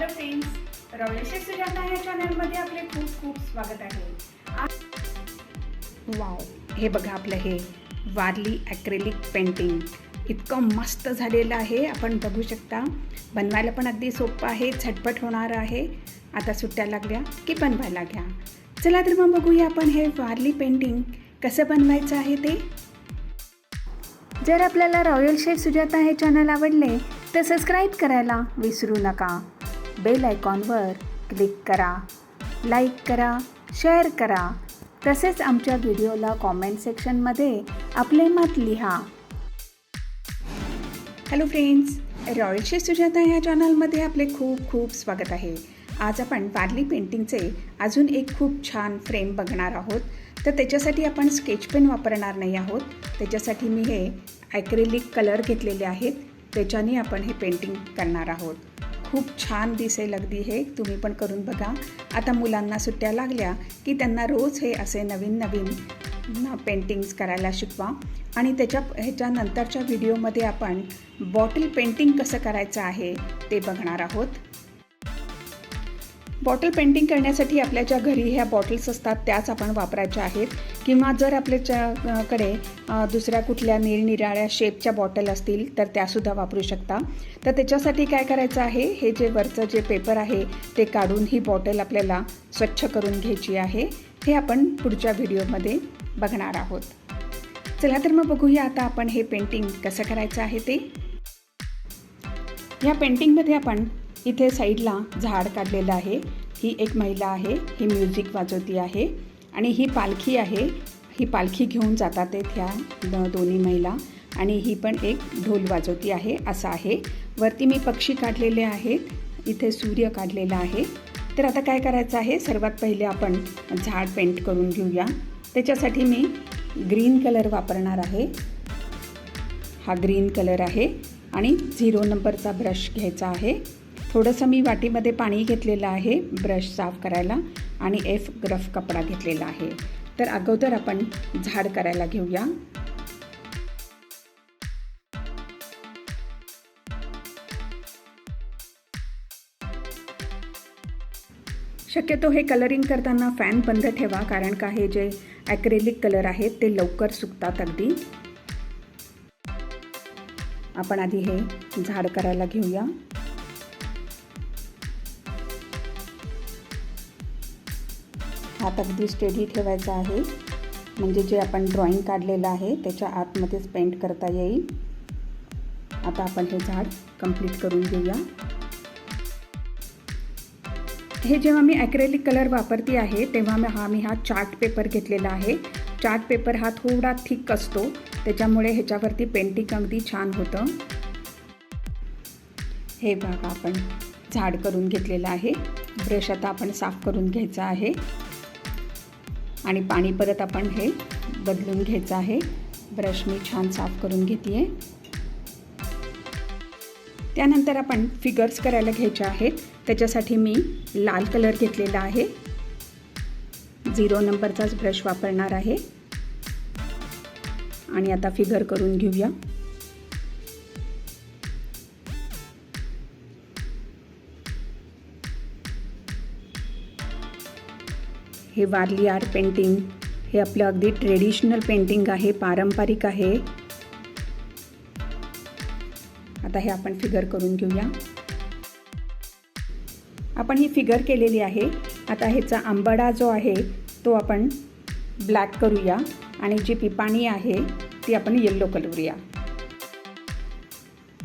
Hello friends रवळेशे Sujata या चॅनलमध्ये आपले खूप खूप स्वागत आहे. वाव हे बघा आपलं हे वारली ॲक्रेलिक पेंटिंग इतकं मस्त झालेलं आहे आपण बघू शकता. बनवायला पण अगदी सोपं आहे झटपट होणार आहे. आता सुट्ट्या लागल्या की बनवायला घ्या. चला तर मग बघूया आपण हे वारली पेंटिंग कसं बनवायचं आहे ते. जर आपल्याला रॉयल शेफ सुजाता हे चॅनल आवडले तर सबस्क्राईब करायला विसरू नका. बेल आयकॉनवर क्लिक करा लाईक करा शेअर करा. तसेच आमच्या व्हिडिओला कॉमेंट सेक्शनमध्ये आपले मत लिहा. हॅलो फ्रेंड्स रॉयल सुजाता ह्या चॅनलमध्ये आपले खूप खूप स्वागत आहे. आज आपण वारली पेंटिंगचे अजून एक खूप छान फ्रेम बघणार आहोत. तर त्याच्यासाठी आपण स्केच पेन वापरणार नाही आहोत. त्याच्यासाठी मी हे ॲक्रेलिक कलर घेतलेले आहेत. त्याच्याने आपण हे पेंटिंग करणार आहोत. खूप छान दिसेल अगदी हे. तुम्ही पण करून बघा. आता मुलांना सुट्ट्या लागल्या की त्यांना रोज हे असे नवीन नवीन पेंटिंग्स करायला शिकवा. आणि त्याच्या ह्याच्यानंतरच्या व्हिडिओमध्ये आपण बॉटल पेंटिंग कसं करायचं आहे ते बघणार आहोत. बॉटल पेंटिंग करण्यासाठी आपल्या ज्या घरी ह्या बॉटल्स असतात त्याच आपण वापरायच्या आहेत. किंवा जर आपल्याच्याकडे दुसऱ्या कुठल्या निरनिराळ्या शेपच्या बॉटल असतील तर त्यासुद्धा वापरू शकता. तर त्याच्यासाठी काय करायचं आहे? हे जे वरचं जे पेपर आहे ते काढून ही बॉटल आपल्याला स्वच्छ करून घ्यायची आहे. हे आपण पुढच्या व्हिडिओमध्ये बघणार आहोत. चला तर मग बघूया आता आपण हे पेंटिंग कसं करायचं आहे ते. या पेंटिंगमध्ये आपण इथे साईडला झाड काढलेलं आहे. ही एक महिला आहे ही म्युझिक वाजवती आहे आणि ही पालखी आहे. ही पालखी घेऊन जातात ह्या दोन्ही महिला आणि ही पण एक ढोल वाजवती आहे असं आहे. वरती मी पक्षी काढलेले आहेत. इथे सूर्य काढलेला आहे. तर आता काय करायचं आहे? सर्वात पहिले आपण झाड पेंट करून घेऊया. त्याच्यासाठी मी ग्रीन कलर वापरणार आहे. हा ग्रीन कलर आहे आणि झिरो नंबरचा ब्रश घ्यायचा आहे. थोडंसं मी वाटीमध्ये पाणी घेतलेलं आहे ब्रश साफ करायला आणि एफ ग्रफ कपडा घेतलेला आहे. तर अगोदर आपण झाड करायला घेऊया. शक्यतो हे कलरिंग करताना फॅन बंद ठेवा कारण का हे जे ॲक्रेलिक कलर आहेत ते लवकर सुकतात अगदी. आपण आधी हे झाड करायला घेऊया. हात अगदी स्टेडी ठेवायचा आहे. म्हणजे जे आपण ड्रॉइंग काढलेलं आहे त्याच्या आतमध्येच पेंट करता येईल. आता आपण हे झाड कंप्लीट करून घेऊया. हे जेव्हा मी ॲक्रेलिक कलर वापरते आहे तेव्हा मी हा मी हा चार्ट पेपर घेतलेला आहे. चार्ट पेपर हा थोडा थिक असतो. त्याच्यामुळे ह्याच्यावरती पेंटिंग अगदी छान होतं. हे बघा आपण झाड करून घेतलेलं आहे. ब्रश आता आपण साफ करून घ्यायचा आहे. आणि पाणी परत आपण हे बदलून घ्यायचं आहे. ब्रश मी छान साफ करून घेते आहे त्यानंतर आपण फिगर्स करायला घ्यायचे आहेत. त्याच्यासाठी मी लाल कलर घेतलेला आहे. झिरो नंबरचाच ब्रश वापरणार आहे. आणि आता फिगर करून घेऊया. हे वारली आर्ट पेंटिंग. हे आपलं अगदी ट्रेडिशनल पेंटिंग आहे पारंपरिक आहे. आता हे आपण फिगर करून घेऊया. आपण ही फिगर केलेली आहे. आता ह्याचा आंबडा जो आहे तो आपण ब्लॅक करूया. आणि जी पिपाणी आहे ती आपण येल्लो करूया.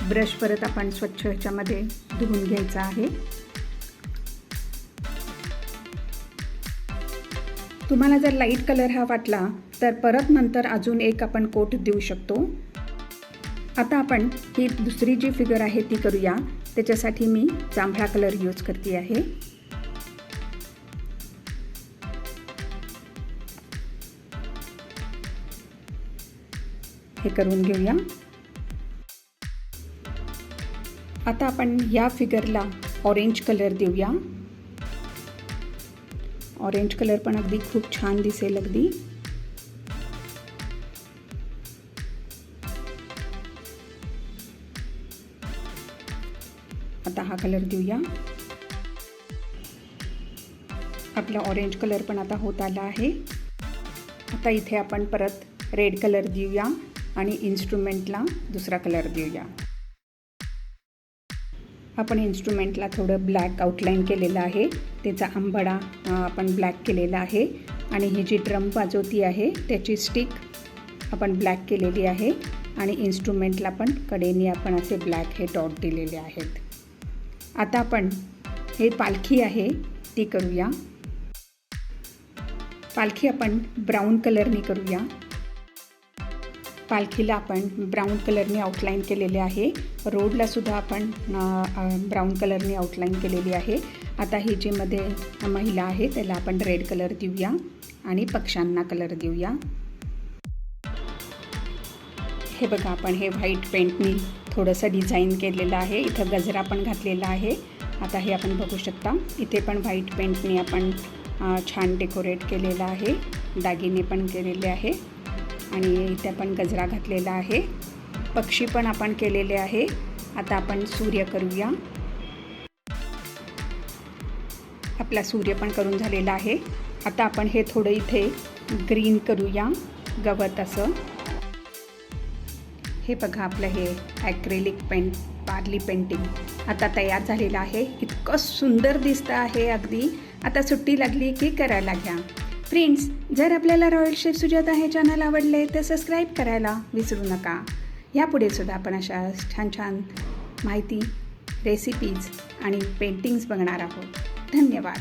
ब्रश परत आपण स्वच्छ ह्याच्यामध्ये धुवून घ्यायचा आहे. तुम्हाला जर लाइट कलर हा वाटला तर परत नंतर अजून एक आपण कोट देऊ शकतो. आता आपण ही दुसरी जी फिगर आहे ती करूया. त्याच्यासाठी मी जांभळा कलर यूज करते आहे. हे करून घेऊया. आता आपण या फिगरला ऑरेंज कलर देऊया. ऑरेंज कलर पण अगदी खूप छान दिसेल अगदी. आता हा कलर देऊया. आपला ऑरेंज कलर पण आता होत आला आहे. आता इथे आपण परत रेड कलर देऊया आणि इन्स्ट्रुमेंटला दुसरा कलर देऊया. आपण इन्स्ट्रुमेंटला थोडं ब्लॅक आउटलाईन केलेलं आहे. त्याचा आंबाडा आपण ब्लॅक केलेला आहे. आणि ही जी ड्रम वाजवती आहे त्याची स्टिक आपण ब्लॅक केलेली आहे. आणि इन्स्ट्रुमेंटला पण कडेने आपण असे ब्लॅक हे डॉट दिलेले आहेत. आता आपण हे पालखी आहे ती करूया. पालखी आपण ब्राऊन कलरनी करूया. पालखीला आपण ब्राऊन कलरने आउटलाईन केलेले आहे. रोडला सुद्धा आपण ब्राऊन कलरने आउटलाईन केलेली आहे. आता हे जे मध्ये महिला आहे त्याला आपण रेड कलर देऊया आणि पक्ष्यांना कलर देऊया. हे बघा आपण हे व्हाईट पेंटनी थोडंसं डिझाईन केलेलं आहे. इथं गजरा पण घातलेला आहे. आता हे आपण बघू शकता. इथे पण व्हाईट पेंटनी आपण छान डेकोरेट केलेलं आहे. दागिने पण केलेले आहे. आणि इथे आपण गजरा घातलेला आहे. पक्षी पण आपण केलेले आहे. आता आपण सूर्य करूया. आपला सूर्य पण करून झालेला आहे. आता आपण हे थोडं इथे ग्रीन करूया. गवत असं. हे बघा आपलं हे ॲक्रेलिक पेंट पार्ली पेंटिंग आता तयार झालेलं आहे. इतकं सुंदर दिसतं आहे अगदी. आता सुट्टी लागली की करायला घ्या. फ्रेंड्स जर आपल्याला रॉयल शेफ सुजाता हे चॅनल आवडले तर सबस्क्राईब करायला विसरू नका. यापुढे सुद्धा आपण अशा छान छान माहिती रेसिपीज आणि पेंटिंग्स बघणार आहोत. धन्यवाद.